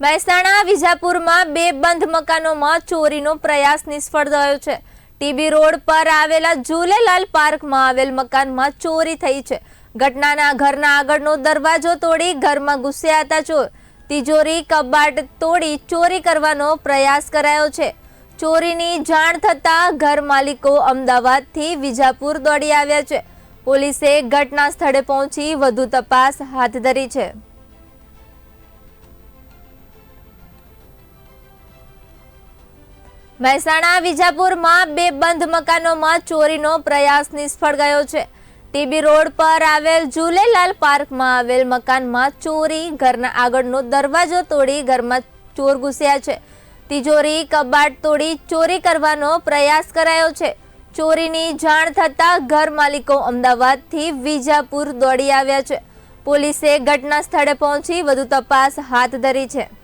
મહેસાણા, વિજાપુરમાં બે બંધ મકાનોમાં ચોરીનો પ્રયાસ નિષ્ફળ થયો છે. ટીબી રોડ પર આવેલા ઝૂલેલાલ પાર્કમાં આવેલ મકાનમાં ચોરી થઈ છે. ઘટનાના ઘરના આગળનો દરવાજો તોડી ઘરમાં ઘૂસ્યા હતા ચોર. તિજોરી, કબાટ તોડી ચોરી કરવાનો પ્રયાસ કરાયો છે. ચોરીની જાણ થતાં ઘર માલિકો અમદાવાદથી વિજાપુર દોડી આવ્યા છે. પોલીસે ઘટના સ્થળે પહોંચી વધુ તપાસ હાથ ધરી છે. મહેસાણા, વિજાપુરમાં બે બંધ મકાનોમાં ચોરીનો પ્રયાસ નિષ્ફળ ગયો છે. ટીબી રોડ પર આવેલ ઝૂલેલાલ પાર્કમાં આવેલ મકાનમાં ચોરી, ઘરના આગળનો દરવાજો તોડી ઘરમાં ચોર ઘૂસ્યા છે. તિજોરી, કબાટ તોડી ચોરી કરવાનો પ્રયાસ કરાયો છે. ચોરીની જાણ થતાં ઘર માલિકો અમદાવાદથી વિજાપુર દોડી આવ્યા છે. પોલીસે ઘટના સ્થળે પહોંચી વધુ તપાસ હાથ ધરી છે.